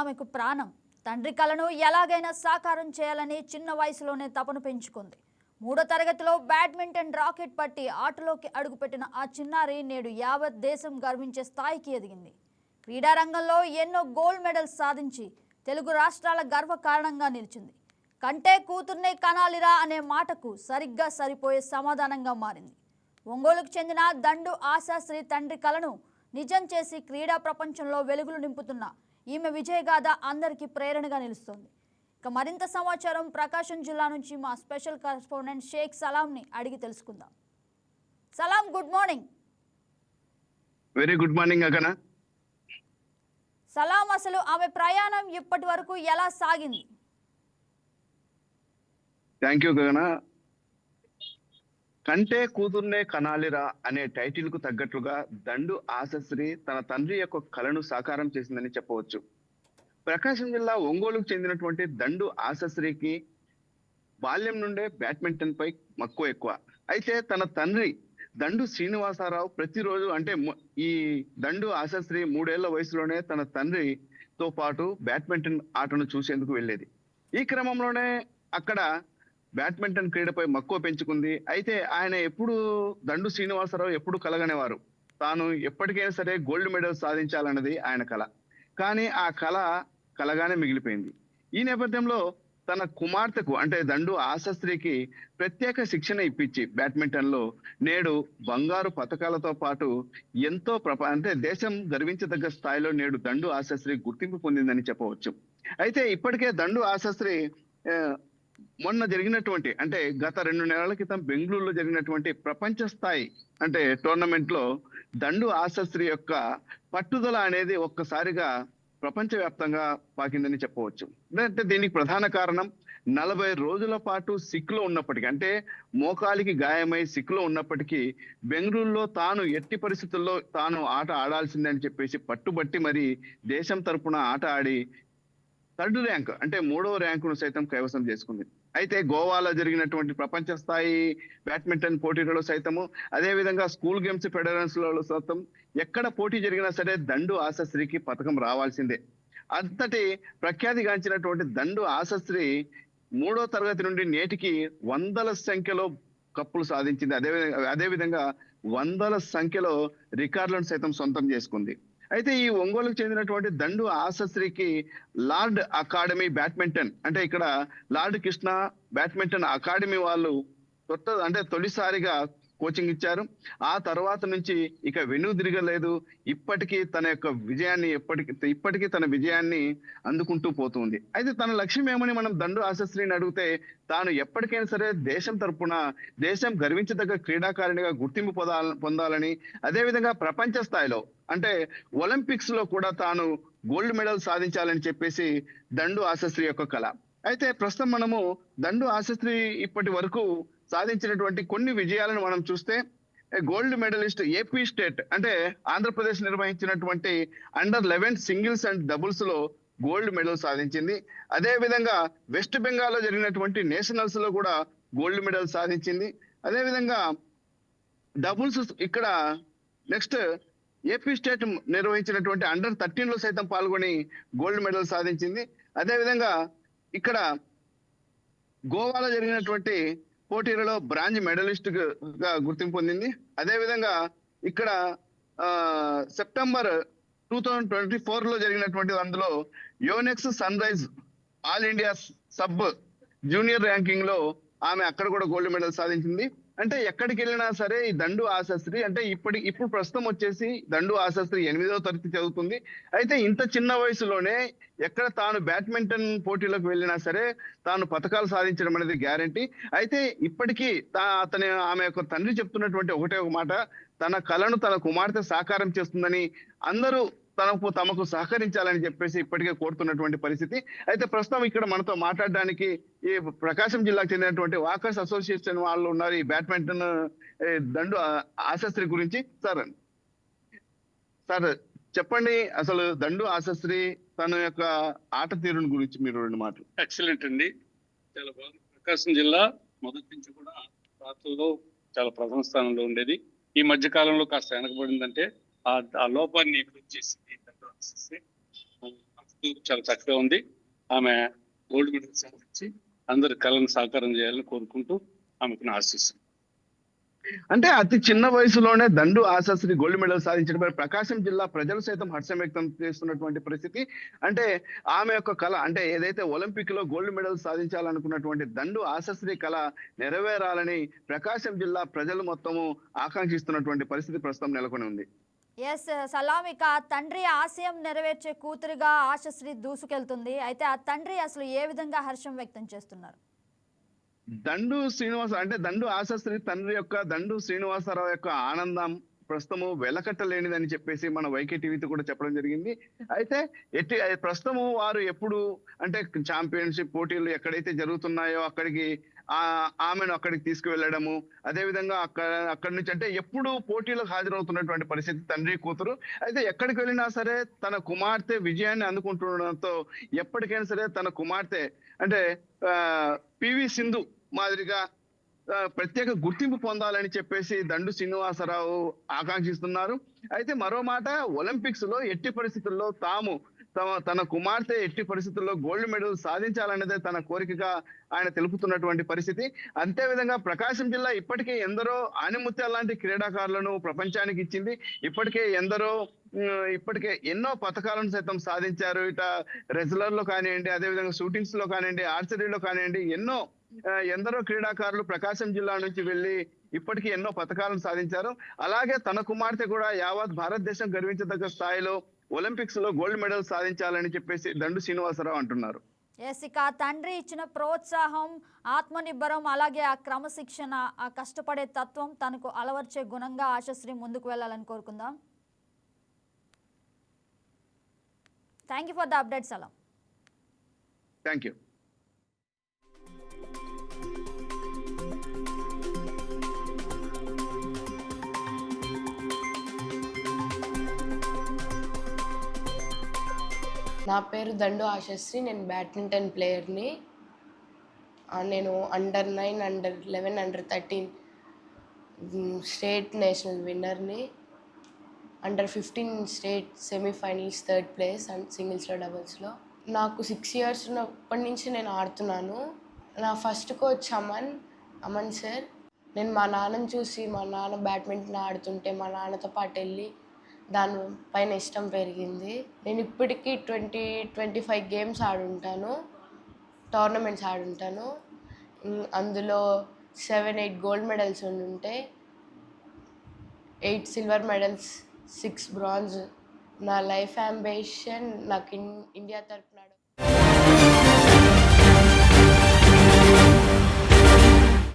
ఆమెకు ప్రాణం. తండ్రి కలను ఎలాగైనా సాకారం చేయాలని చిన్న వయసులోనే తపను పెంచుకుంది. మూడో తరగతిలో బ్యాడ్మింటన్ రాకెట్ పట్టి ఆటలోకి అడుగుపెట్టిన ఆ చిన్నారి నేడు యావత్ దేశం గర్వించే స్థాయికి ఎదిగింది. క్రీడారంగంలో ఎన్నో గోల్డ్ మెడల్స్ సాధించి తెలుగు రాష్ట్రాల గర్వ కారణంగా నిలిచింది. కంటే కూతుర్నే కనాలిరా అనే మాటకు సరిగ్గా సరిపోయే సమాధానంగా మారింది. ఒంగోలుకు చెందిన దండు ఆశాశ్రీ తండ్రి కలను నిజం చేసి క్రీడా ప్రపంచంలో వెలుగులు నింపుతున్న ఈమె విజయగాథ అందరికీ ప్రేరణగా నిలుస్తోంది. ఇక మరింత సమాచారం ప్రకాశం జిల్లా నుంచి మా స్పెషల్ కరెస్పాండెంట్ షేక్ సలాంని అడిగి తెలుసుకుందాం. Salam good morning. Very good morning అకనా Salam అసలు ఆమె ప్రయాణం ఇప్పటి వరకు ఎలా సాగింది? థ్యాంక్ యూ గగన కంటే కూతుర్నే కనాలిరా అనే టైటిల్కు తగ్గట్లుగా దండు ఆశశ్రీ తన తండ్రి యొక్క కలను సాకారం చేసిందని చెప్పవచ్చు. ప్రకాశం జిల్లా ఒంగోలుకు చెందినటువంటి దండు ఆశశ్రీకి బాల్యం నుండే బ్యాడ్మింటన్ పై మక్కువ ఎక్కువ. అయితే తన తండ్రి దండు శ్రీనివాసరావు ప్రతిరోజు అంటే ఈ దండు ఆశశ్రీ మూడేళ్ళ వయసులోనే తన తండ్రితో పాటు బ్యాడ్మింటన్ ఆటను చూసేందుకు వెళ్ళేది. ఈ క్రమంలోనే అక్కడ బ్యాడ్మింటన్ క్రీడపై మక్కువ పెంచుకుంది. అయితే ఆయన ఎప్పుడు దండు శ్రీనివాసరావు ఎప్పుడు కలగనేవారు. తాను ఎప్పటికైనా సరే గోల్డ్ మెడల్ సాధించాలన్నది ఆయన కళ కానీ ఆ కళ కలగానే మిగిలిపోయింది. ఈ నేపథ్యంలో తన కుమార్తెకు అంటే దండు ఆశస్త్రికి ప్రత్యేక శిక్షణ ఇప్పించి బ్యాడ్మింటన్లో నేడు బంగారు పథకాలతో పాటు ఎంతో ప్రప అంటే దేశం గర్వించదగ్గ స్థాయిలో నేడు దండు ఆశస్త్రి గుర్తింపు పొందిందని చెప్పవచ్చు. అయితే ఇప్పటికే దండు ఆశస్త్రి మొన్న జరిగినటువంటి అంటే గత రెండు నెలల క్రితం బెంగళూరులో జరిగినటువంటి ప్రపంచ స్థాయి అంటే టోర్నమెంట్లో దండు ఆశస్త్రి యొక్క పట్టుదల అనేది ఒక్కసారిగా ప్రపంచవ్యాప్తంగా పాకిందని చెప్పవచ్చు. అంటే దీనికి ప్రధాన కారణం నలభై రోజుల పాటు సిక్లో ఉన్నప్పటికీ అంటే మోకాలికి గాయమై సిక్లో ఉన్నప్పటికీ బెంగళూరులో తాను ఎట్టి పరిస్థితుల్లో తాను ఆట ఆడాల్సిందని చెప్పేసి పట్టుబట్టి మరి దేశం తరపున ఆట ఆడి థర్డ్ ర్యాంక్ అంటే మూడవ ర్యాంకును సైతం కైవసం చేసుకుంది. అయితే గోవాలో జరిగినటువంటి ప్రపంచ స్థాయి బ్యాడ్మింటన్ పోటీలలో సైతము అదే విధంగా స్కూల్ గేమ్స్ ఫెడరేషన్స్లలో సైతం ఎక్కడ పోటీ జరిగినా సరే దండు ఆశశ్రీకి పథకం రావాల్సిందే. అంతటి ప్రఖ్యాతిగాంచినటువంటి దండు ఆశశ్రీ మూడో తరగతి నుండి నేటికి వందల సంఖ్యలో కప్పులు సాధించింది. అదేవిధంగా అదేవిధంగా వందల సంఖ్యలో రికార్డులను సైతం సొంతం చేసుకుంది. అయితే ఈ ఒంగోలుకు చెందినటువంటి దండు ఆశశ్రీకి లార్డ్ అకాడమీ బ్యాడ్మింటన్ అంటే ఇక్కడ లార్డ్ కృష్ణ బ్యాడ్మింటన్ అకాడమీ వాళ్ళు కొత్త అంటే తొలిసారిగా కోచింగ్ ఇచ్చారు. ఆ తర్వాత నుంచి ఇక వెనుదిరగలేదు ఇప్పటికీ తన యొక్క విజయాన్ని ఎప్పటికీ ఇప్పటికీ తన విజయాన్ని అందుకుంటూ పోతుంది. అయితే తన లక్ష్యం ఏమని మనం దండు ఆశస్త్రిని అడిగితే తాను ఎప్పటికైనా సరే దేశం తరపున దేశం గర్వించదగ్గ క్రీడాకారిణిగా గుర్తింపు పొందాల పొందాలని అదే విధంగా ప్రపంచ స్థాయిలో అంటే ఒలింపిక్స్లో కూడా తాను గోల్డ్ మెడల్ సాధించాలని చెప్పేసి దండు ఆశస్త్రి యొక్క కళ అయితే ప్రస్తుతం మనము దండు ఆశస్త్రి ఇప్పటి వరకు సాధించినటువంటి కొన్ని విజయాలను మనం చూస్తే గోల్డ్ మెడలిస్ట్ ఏపీ స్టేట్ అంటే ఆంధ్రప్రదేశ్ నిర్వహించినటువంటి అండర్ లెవెన్ సింగిల్స్ అండ్ డబుల్స్లో గోల్డ్ మెడల్ సాధించింది. అదే విధంగా వెస్ట్ బెంగాల్లో జరిగినటువంటి నేషనల్స్లో కూడా గోల్డ్ మెడల్ సాధించింది. అదే విధంగా డబుల్స్ ఇక్కడ నెక్స్ట్ ఏపీ స్టేట్ నిర్వహించినటువంటి అండర్ థర్టీన్లో సైతం పాల్గొని గోల్డ్ మెడల్ సాధించింది. అదే విధంగా ఇక్కడ గోవాలో జరిగినటువంటి పోటీలలో బ్రాంజ్ మెడలిస్ట్గా గుర్తింపు పొందింది. అదేవిధంగా ఇక్కడ సెప్టెంబర్ టూ థౌజండ్ ట్వంటీ ఫోర్లో జరిగినటువంటి అందులో Yonex Sunrise all India sub junior ర్యాంకింగ్లో ఆమె అక్కడ కూడా గోల్డ్ మెడల్ సాధించింది. అంటే ఎక్కడికి వెళ్ళినా సరే ఈ దండు ఆశస్త్రి అంటే ఇప్పటి ఇప్పుడు ప్రస్తుతం వచ్చేసి దండు ఆశస్త్రి ఎనిమిదవ తరగతి చదువుతుంది. అయితే ఇంత చిన్న వయసులోనే ఎక్కడ తాను బ్యాడ్మింటన్ పోటీలకు వెళ్ళినా సరే తాను పథకాలు సాధించడం అనేది గ్యారంటీ. అయితే ఇప్పటికీ తా- అతని ఆమె యొక్క తండ్రి చెప్తున్నటువంటి ఒకటే ఒక మాట తన కళను తన కుమార్తె సాకారం చేస్తుందని అందరూ తనకు తమకు సహకరించాలని చెప్పేసి ఇప్పటికే కోరుతున్నటువంటి పరిస్థితి. అయితే ప్రస్తుతం ఇక్కడ మనతో మాట్లాడడానికి ఈ ప్రకాశం జిల్లాకు చెందినటువంటి వాకర్స్ అసోసియేషన్ వాళ్ళు ఉన్నారు. ఈ బ్యాడ్మింటన్ దండు ఆశస్త్రి గురించి. సార్ సార్ చెప్పండి. అసలు దండు ఆశస్త్రి తన యొక్క ఆట తీరుని గురించి మీరు రెండు మాటలు. ఎక్సలెంట్ అండి. చాలా బాగుంది. ప్రకాశం జిల్లా మొదటి నుంచి కూడా రాత్రుల్లో చాలా ప్రథమ స్థానంలో ఉండేది. ఈ మధ్య కాలంలో కాస్త వెనకబడిందంటే ఆ లోపాన్ని చేసింది చాలా చక్కగా ఉంది. ఆమె గోల్డ్ మెడల్ సాధించి అందరి కళను సాకారం చేయాలని కోరుకుంటూ ఆమెకు ఆశిస్తుంది ఆశిస్తున్నాను అంటే అతి చిన్న వయసులోనే దండు ఆశాశ్రీ గోల్డ్ మెడల్ సాధించడంపై ప్రకాశం జిల్లా ప్రజలు సైతం హర్షం వ్యక్తం చేస్తున్నటువంటి పరిస్థితి. అంటే ఆమె యొక్క కళ అంటే ఏదైతే ఒలింపిక్లో గోల్డ్ మెడల్ సాధించాలనుకున్నటువంటి దండు ఆశాశ్రీ కళ నెరవేరాలని ప్రకాశం జిల్లా ప్రజలు మొత్తము ఆకాంక్షిస్తున్నటువంటి పరిస్థితి ప్రస్తుతం నెలకొని ఉంది. ఎస్ సలామిక uh, తండ్రి ఆశయం నెరవేర్చే కూతురిగా ఆశశ్రీ దూసుకెళ్తుంది. అయితే ఆ తండ్రి అసలు ఏ విధంగా హర్షం వ్యక్తం చేస్తున్నారు? దండు శ్రీనివాస అంటే దండు ఆశశ్రీ తండ్రి యొక్క దండు శ్రీనివాసరావు యొక్క ఆనందం ప్రస్తుతము వెలకట్టలేనిదని చెప్పేసి మన వైకే టీవీతో కూడా చెప్పడం జరిగింది. అయితే ఎట్టి ప్రస్తుతము వారు ఎప్పుడు అంటే ఛాంపియన్షిప్ పోటీలు ఎక్కడైతే జరుగుతున్నాయో అక్కడికి ఆ ఆమెను అక్కడికి తీసుకువెళ్ళడము అదే విధంగా అక్కడ అక్కడి నుంచి అంటే ఎప్పుడు పోటీలకు హాజరవుతున్నటువంటి పరిస్థితి తండ్రి కూతురు. అయితే ఎక్కడికి వెళ్ళినా సరే తన కుమార్తె విజయాన్ని అందుకుంటుండడంతో ఎప్పటికైనా సరే తన కుమార్తె అంటే పివి సింధు మాదిరిగా ప్రత్యేక గుర్తింపు పొందాలని చెప్పేసి దండు శ్రీనివాసరావు ఆకాంక్షిస్తున్నారు. అయితే మరో మాట ఒలింపిక్స్లో ఎట్టి పరిస్థితుల్లో తాము తమ తన కుమార్తె ఎట్టి పరిస్థితుల్లో గోల్డ్ మెడల్ సాధించాలనేదే తన కోరికగా ఆయన తెలుపుతున్నటువంటి పరిస్థితి. అంతే విధంగా ప్రకాశం జిల్లా ఇప్పటికే ఎందరో ఆనిముత్యాల లాంటి క్రీడాకారులను ప్రపంచానికి ఇచ్చింది. ఇప్పటికే ఎందరో ఇప్పటికే ఎన్నో పథకాలను సైతం సాధించారు. ఇట రెజులర్లో కానివ్వండి అదే విధంగా షూటింగ్స్లో కానివ్వండి ఆర్చరీలో కానివ్వండి ఎన్నో ఎందరో క్రీడాకారులు ప్రకాశం జిల్లా నుంచి వెళ్ళి ఇప్పటికీ ఎన్నో పథకాలను సాధించారు. అలాగే తన కుమార్తె కూడా యావత్ భారతదేశం గర్వించదగ్గ స్థాయిలో ఒలింపిక్స్లో గోల్డ్ మెడల్ సాధించాలని చెప్పేసి దండు శ్రీనివాసరావు అంటున్నారు. ఎస్ ఇక తండ్రి ఇచ్చిన ప్రోత్సాహం ఆత్మనిబ్బరం అలాగే ఆ క్రమశిక్షణ ఆ కష్టపడే తత్వం తనకు అలవర్చే గుణంగా ఆశశ్రీ ముందుకు వెళ్ళాలని కోరుకుందాం. Thank you for the update Salam thank you నా పేరు దండు ఆశశ్రీ నేను బ్యాడ్మింటన్ ప్లేయర్ని. నేను under nine under eleven under thirteen state national విన్నర్ని. Under fifteen state semifinals third place and సింగిల్స్లో డబుల్స్లో. నాకు సిక్స్ ఇయర్స్ ఉన్నప్పటి నుంచి నేను ఆడుతున్నాను. నా first coach Aman Aman sir. నేను మా నాన్నని చూసి మా నాన్న బ్యాడ్మింటన్ ఆడుతుంటే మా నాన్నతో పాటు వెళ్ళి దాని పైన ఇష్టం పెరిగింది. నేను ఇప్పటికీ ట్వంటీ ట్వంటీ ఫైవ్ గేమ్స్ ఆడుంటాను. టోర్నమెంట్స్ ఆడుంటాను. అందులో సెవెన్ ఎయిట్ గోల్డ్ మెడల్స్ ఉంటే eight silver medals six bronze. నా లైఫ్ అంబిషన్ నాకు ఇన్ ఇండియా తరపున